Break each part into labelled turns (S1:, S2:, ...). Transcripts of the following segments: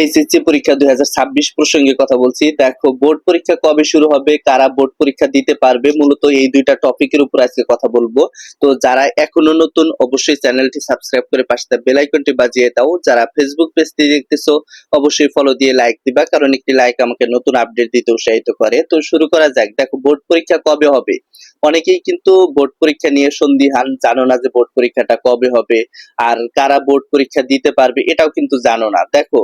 S1: HSC পরীক্ষা দুই হাজার ছাব্বিশ প্রসঙ্গে কথা বলছি। দেখো, বোর্ড পরীক্ষা কবে শুরু হবে? কারা বোর্ড পরীক্ষা দিতে পারবে? মূলত এই দুইটা টপিকের উপর আজকে কথা বলব। তো যারা এখনও নতুন, অবশ্যই চ্যানেলটি সাবস্ক্রাইব করে পাশে বেল আইকনটি বাজিয়ে দাও। যারা ফেসবুক পেজটি দেখতেছো, অবশ্যই ফলো দিয়ে লাইক দিবা, কারণ একটি লাইক আমাকে নতুন আপডেট দিতে উৎসাহিত করে। তো শুরু করা যাক। দেখো, বোর্ড পরীক্ষা কবে হবে? অনেকেই কিন্তু বোর্ড পরীক্ষা নিয়ে সন্দিহান, জানো না যে বোর্ড পরীক্ষাটা কবে হবে আর কারা বোর্ড পরীক্ষা দিতে পারবে এটাও কিন্তু জানো না। দেখো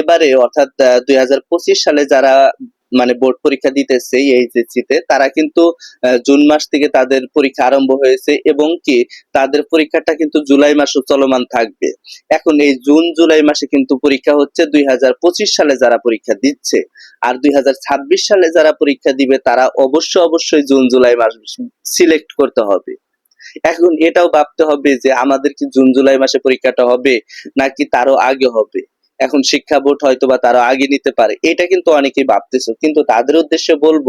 S1: এবারে অর্থাৎ দুই হাজার পঁচিশ সালে যারা মানে বোর্ড পরীক্ষা দিতেছে এইচএসসি তে, তারা কিন্তু জুন মাস থেকে তাদের পরীক্ষা আরম্ভ হয়েছে এবং কি, তাদের পরীক্ষাটা কিন্তু জুলাই মাসে চলমান থাকবে। এখন এই জুন, জুলাই মাসে কিন্তু পরীক্ষা হচ্ছে দুই হাজার পঁচিশ সালে যারা পরীক্ষা দিচ্ছে। আর দুই হাজার ছাব্বিশ সালে যারা পরীক্ষা দিবে, তারা অবশ্য অবশ্যই জুন, জুলাই মাস সিলেক্ট করতে হবে। এখন এটাও ভাবতে হবে যে আমাদের কি জুন, জুলাই মাসে পরীক্ষাটা হবে, নাকি তারও আগে হবে? এখন শিক্ষা বোর্ড হয়তো বা তারা আগে নিতে পারে। এটা কিন্তু অনেকেই ভাবতেছো। কিন্তু তাদের উদ্দেশ্যে বলব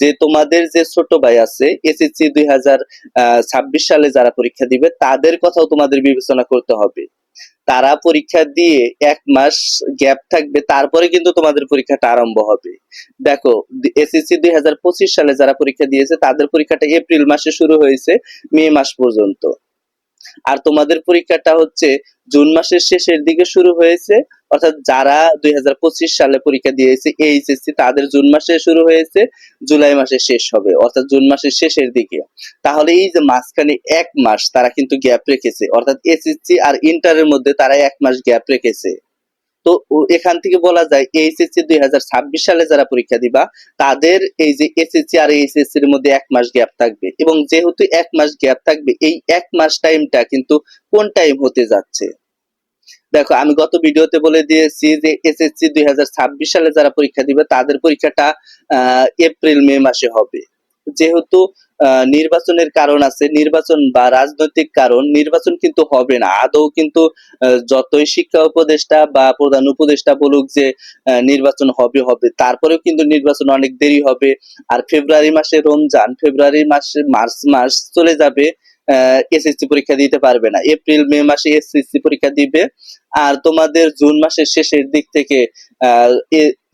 S1: যে, তোমাদের যে ছোট ভাই আছে এসএসসি দুই হাজার ছাব্বিশ সালে যারা পরীক্ষা দিবে, তাদের কথাও তোমাদের বিবেচনা করতে হবে। তারা পরীক্ষা দিয়ে এক মাস গ্যাপ থাকবে, তারপরে কিন্তু তোমাদের পরীক্ষাটা আরম্ভ হবে। দেখো এসএসসি দুই হাজার পঁচিশ সালে যারা পরীক্ষা দিয়েছে, তাদের পরীক্ষাটা এপ্রিল মাসে শুরু হয়েছে, মে মাস পর্যন্ত। আর তোমাদের পরীক্ষাটা হচ্ছে জুন মাসের শেষের দিকে শুরু হয়েছে, অর্থাৎ যারা দুই সালে পরীক্ষা দিয়েছে এইচএসসি তাদের জুন মাসে শুরু হয়েছে, জুলাই মাসে শেষ হবে, অর্থাৎ জুন মাসের শেষের দিকে। তাহলে এই যে মাঝখানে এক মাস তারা কিন্তু গ্যাপ রেখেছে, অর্থাৎ এসএসসি আর ইন্টারের মধ্যে তারা এক মাস গ্যাপ রেখেছে। তো এখান থেকে বলা যায় এইচএসসি দুই হাজার সালে যারা পরীক্ষা দিবা, তাদের এই যে এসএসসি আর এইচএসসি এর মধ্যে এক মাস গ্যাপ থাকবে। এবং যেহেতু এক মাস গ্যাপ থাকবে, এই এক মাস টাইমটা কিন্তু কোন টাইম হতে যাচ্ছে? দেখো, আমি গত ভিডিওতে বলে দিয়েছি যে এসএসসি দুই হাজার ছাব্বিশ সালে যারা পরীক্ষা দিবে, তাদের পরীক্ষাটা এপ্রিল মে মাসে হবে। যেহেতু নির্বাচনের কারণ আছে, নির্বাচন বা রাজনৈতিক কারণ, নির্বাচন কিন্তু হবে না। আদৌ কিন্তু যতই শিক্ষা উপদেষ্টা বা প্রধান উপদেষ্টা বলুক যে নির্বাচন হবে হবে। তারপরেও কিন্তু নির্বাচন অনেক দেরি হবে। আর ফেব্রুয়ারি মাসে রমজান, ফেব্রুয়ারি মাসে মার্চ মাস চলে যাবে এসএসসি পরীক্ষা দিতে পারবে না। এপ্রিল, মে মাসে এসএসসি পরীক্ষা দিবে। আর তোমাদের জুন মাসের শেষের দিক থেকে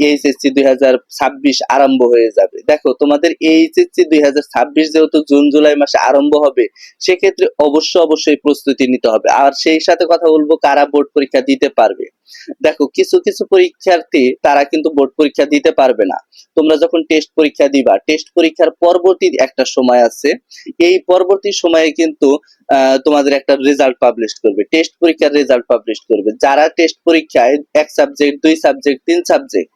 S1: এইচএসসি দুই হাজার ছাব্বিশ আরম্ভ হয়ে যাবে। দেখো, তোমাদের এইচএসসি দুই হাজার ছাব্বিশ যেহেতু জুন, জুলাই মাসে আরম্ভ হবে, সেক্ষেত্রে অবশ্য অবশ্যই প্রস্তুতি নিতে হবে। আর সেই সাথে কথা বলব কারা বোর্ড পরীক্ষা দিতে পারবে। দেখো, কিছু কিছু পরীক্ষার্থী, তারা কিন্তু বোর্ড পরীক্ষা দিতে পারবে না। তোমরা যখন টেস্ট পরীক্ষা দিবা, টেস্ট পরীক্ষার পরবর্তী একটা সময় আছে। এই পরবর্তী সময়ে কিন্তু তোমাদের একটা রেজাল্ট পাবলিশ করবে। টেস্ট পরীক্ষার রেজাল্ট পাবলিশ করবে। যারা টেস্ট পরীক্ষায় এক সাবজেক্ট দুই সাবজেক্ট তিন সাবজেক্ট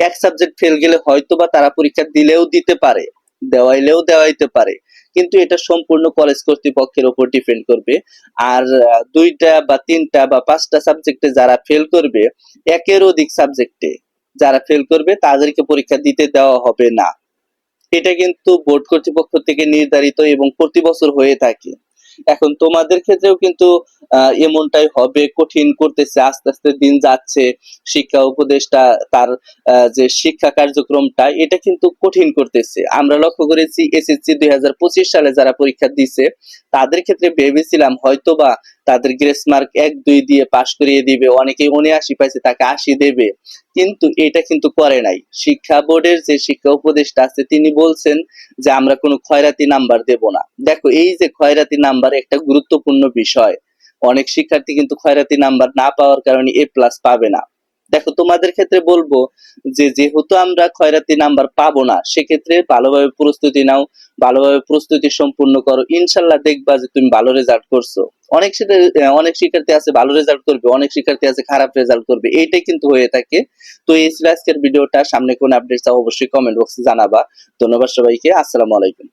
S1: এক সাবজেক্ট ফেল গেলে হয়তো বা তারা পরীক্ষা দিলেও দিতে পারে, দেওয়াইলেও দেওয়াইতে পারে। কিন্তু এটা সম্পূর্ণ কলেজ কর্তৃপক্ষের উপর ডিপেন্ড করবে। আর দুইটা বা তিনটা বা পাঁচটা সাবজেক্টে যারা ফেল করবে, একের অধিক সাবজেক্টে যারা ফেল করবে, তাদেরকে পরীক্ষা দিতে দেওয়া হবে না। এটা কিন্তু বোর্ড কর্তৃপক্ষ থেকে নির্ধারিত এবং প্রতি বছর হয়ে থাকে। এখন তোমাদের ক্ষেত্রেও কিন্তু এমনটাই হবে, কঠিন করতেছে, আস্তে আস্তে দিন যাচ্ছে, শিক্ষা উপদেষ্টা তার যে শিক্ষা কার্যক্রমটা, এটা কিন্তু কঠিন করতেছে। আমরা লক্ষ্য করেছি, এসএসসি দুই হাজার পঁচিশ সালে যারা পরীক্ষা দিছে, তাদের ক্ষেত্রে ভেবেছিলাম হয়তোবা তাদের গ্রেস মার্ক এক, দুই দিয়ে পাশ করিয়ে দিবে। অনেকে উনআশি পাইছে, তাকে আশি দেবে। কিন্তু এটা কিন্তু করে নাই। শিক্ষা বোর্ডের যে শিক্ষা উপদেষ্টা আছে, তিনি বলছেন যে আমরা কোনো খয়রাতি নাম্বার দেব না। দেখো, এই যে খয়রাতি নাম্বার একটা গুরুত্বপূর্ণ বিষয়। অনেক শিক্ষার্থী কিন্তু খয়রাতি নাম্বার না পাওয়ার কারণে এ প্লাস পাবে না। দেখো, তোমাদের ক্ষেত্রে বলব যে, যেহেতু আমরা খয়রাতি নাম্বার পাবো না, সেক্ষেত্রে ভালোভাবে প্রস্তুতি নাও, ভালোভাবে প্রস্তুতি সম্পূর্ণ করো। ইনশাল্লাহ দেখবা যে তুমি ভালো রেজাল্ট করছ। অনেক অনেক শিক্ষার্থী আছে ভালো রেজাল্ট করবে, অনেক শিক্ষার্থী আছে খারাপ রেজাল্ট করবে, এইটাই কিন্তু হয়ে থাকে। তো এই আজকের ভিডিওটা, সামনে কোন আপডেট চাও অবশ্যই কমেন্ট বক্সে জানাবা। ধন্যবাদ সবাইকে, আসসালামু আলাইকুম।